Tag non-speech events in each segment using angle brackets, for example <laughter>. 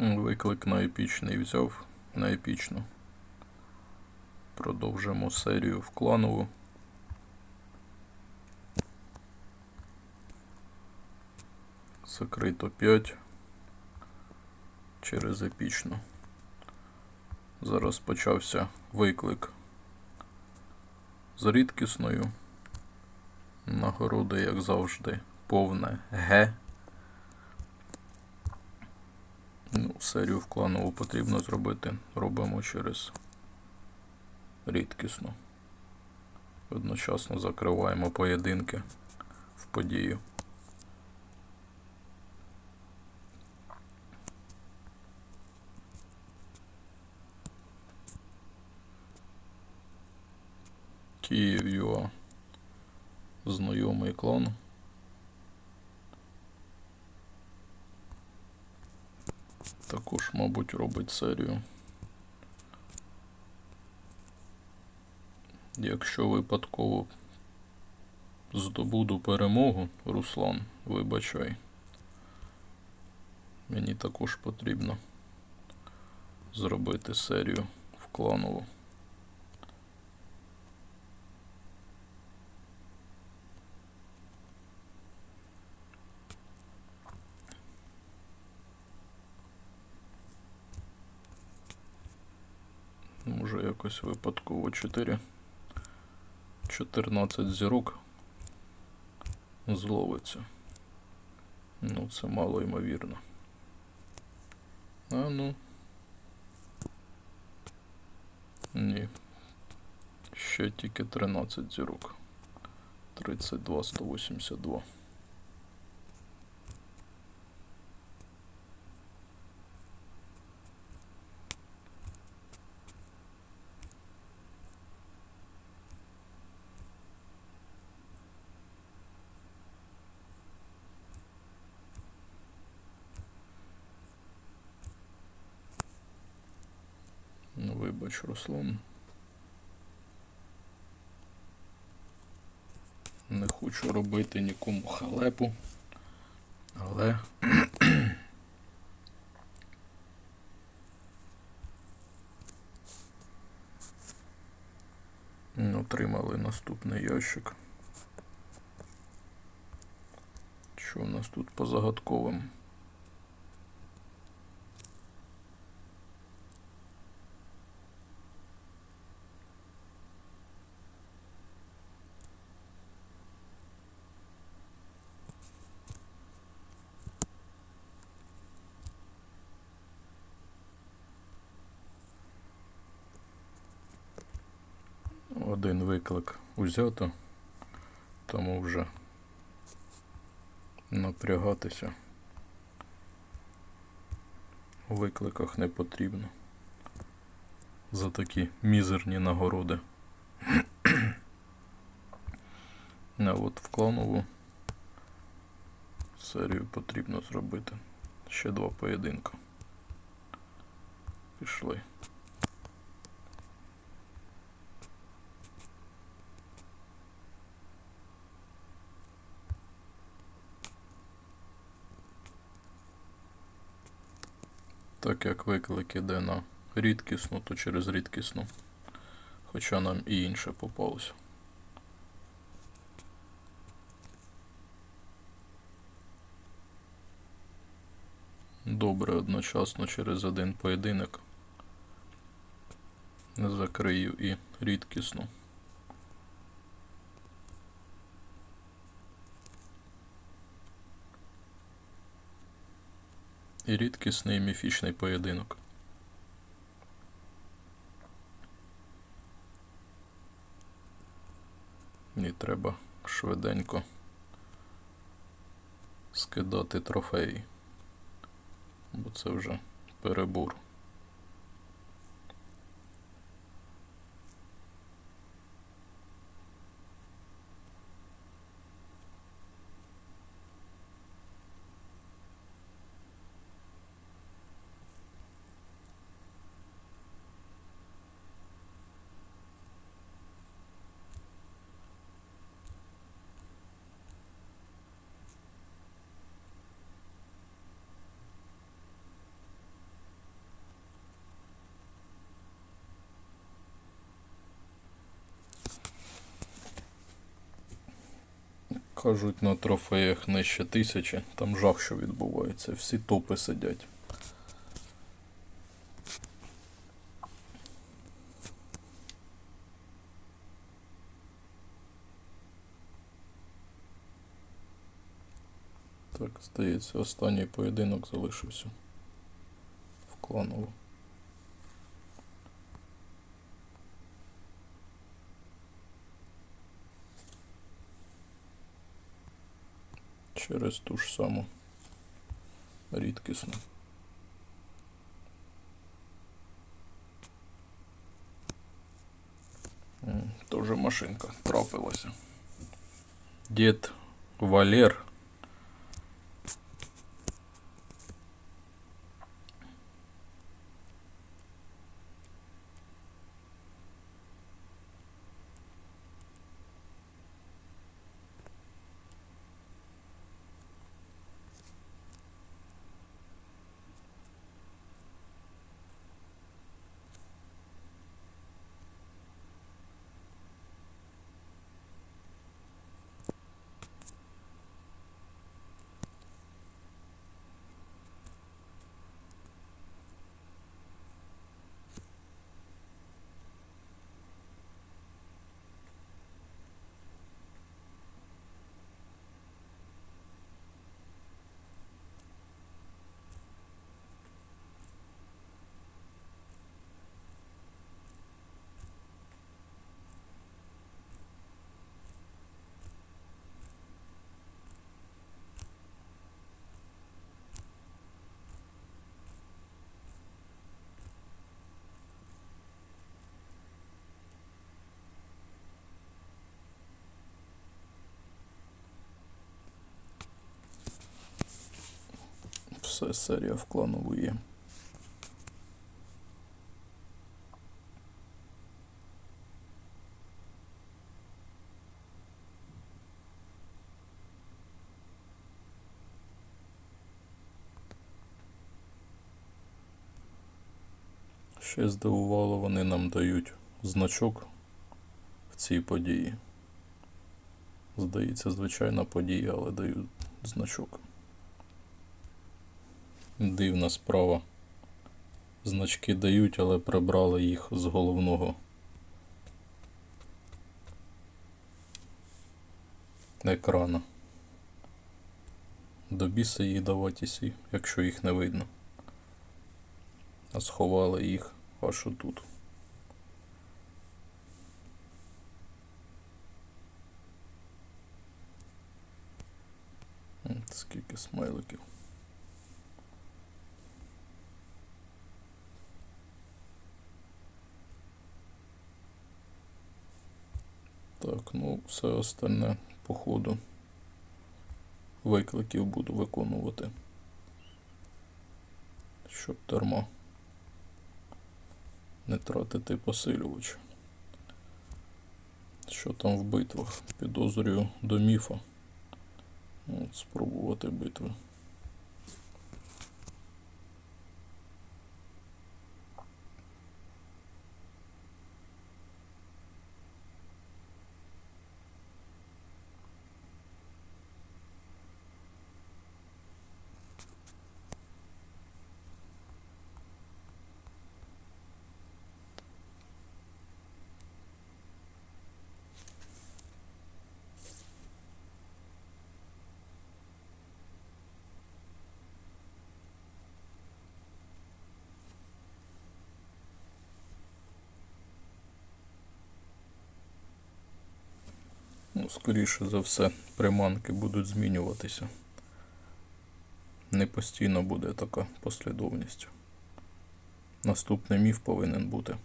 Виклик на епічний взяв на епічну. Продовжимо серію в кланову. Закрито 5 через епічну. Зараз почався виклик з рідкісною. Нагороди, як завжди, повне Г. Ну, серію в кланову потрібно зробити. Робимо через рідкісну. Одночасно закриваємо поєдинки в подію. Київ ЮА. Знайомий клан. Також, мабуть, робить серію. Якщо випадково здобуду перемогу, Руслан, вибачай. Мені також потрібно зробити серію в кланову. Може якось випадково 4. 14 зірок зловиться. Ну, це мало ймовірно. А ну. Ні. Ще тільки 13 зірок. 32, 182. Ну, вибач, Руслан. Не хочу робити нікому халепу, але <clears throat> отримали наступний ящик. Що у нас тут по загадковим? Один виклик узято, тому вже напрягатися у викликах не потрібно за такі мізерні нагороди. <clears throat> А от в кланову серію потрібно зробити ще два поєдинка. Пішли. Так як виклик іде на рідкісну, то через рідкісну. Хоча нам і інше попалося. Добре, одночасно через один поєдинок. Закрию і рідкісну. І рідкісний міфічний поєдинок. І треба швиденько скидати трофеї, бо це вже перебор. Кажуть, на трофеях нижче тисячі, там жах, що відбувається. Всі топи сидять. Так, здається, останній поєдинок залишився в кланову. Через ту ж саму рідкісну. М, Тоже машинка трапилася. Дід Валер все серія в кланову є. Ще здивувало, вони нам дають значок в цій події. Здається, звичайна подія, але дають значок. Дивна справа. Значки дають, але прибрали їх з головного екрана. До біса їх давати сі, якщо їх не видно. А сховали їх аж отут. Скільки смайликів. Так, ну все остальне по ходу викликів буду виконувати. Щоб дарма не тратити посилювач. Що там в битвах? Підозрюю до міфа. От, спробувати битви. Скоріше за все, приманки будуть змінюватися. Не постійно буде така послідовність. Наступний міф повинен бути.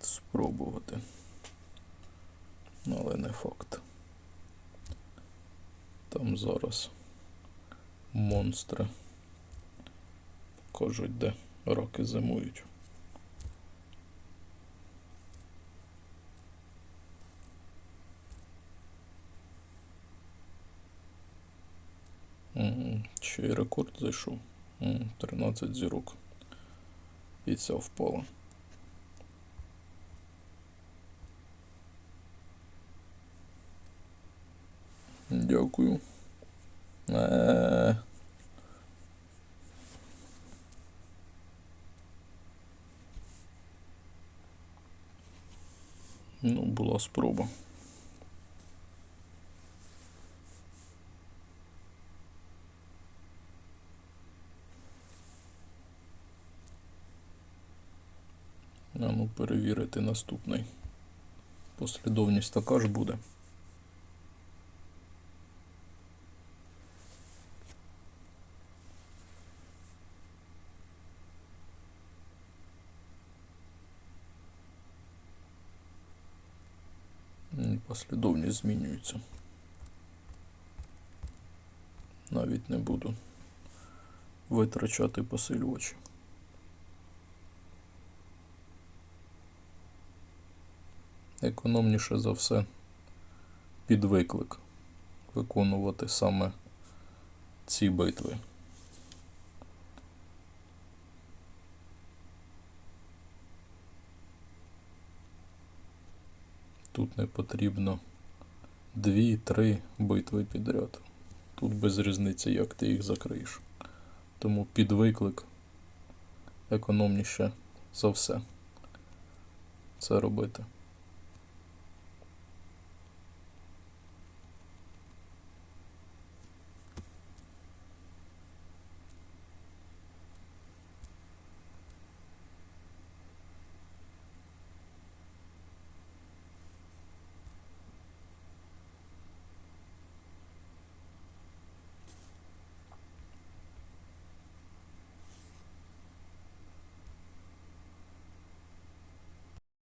Спробувати. Ну, але не факт. Там зараз монстри покажуть, де роки зимують. Ще й рекорд зайшов. 13 зірок. І ця впала. Дякую. Е. Ну, була спроба. Ну перевірити наступний. Послідовність така ж буде. Послідовність змінюється. Навіть не буду витрачати посилювачі. Економніше за все під виклик виконувати саме ці битви. Тут не потрібно дві-три битви підряд. Тут без різниці, як ти їх закриєш. Тому під виклик економніше за все це робити.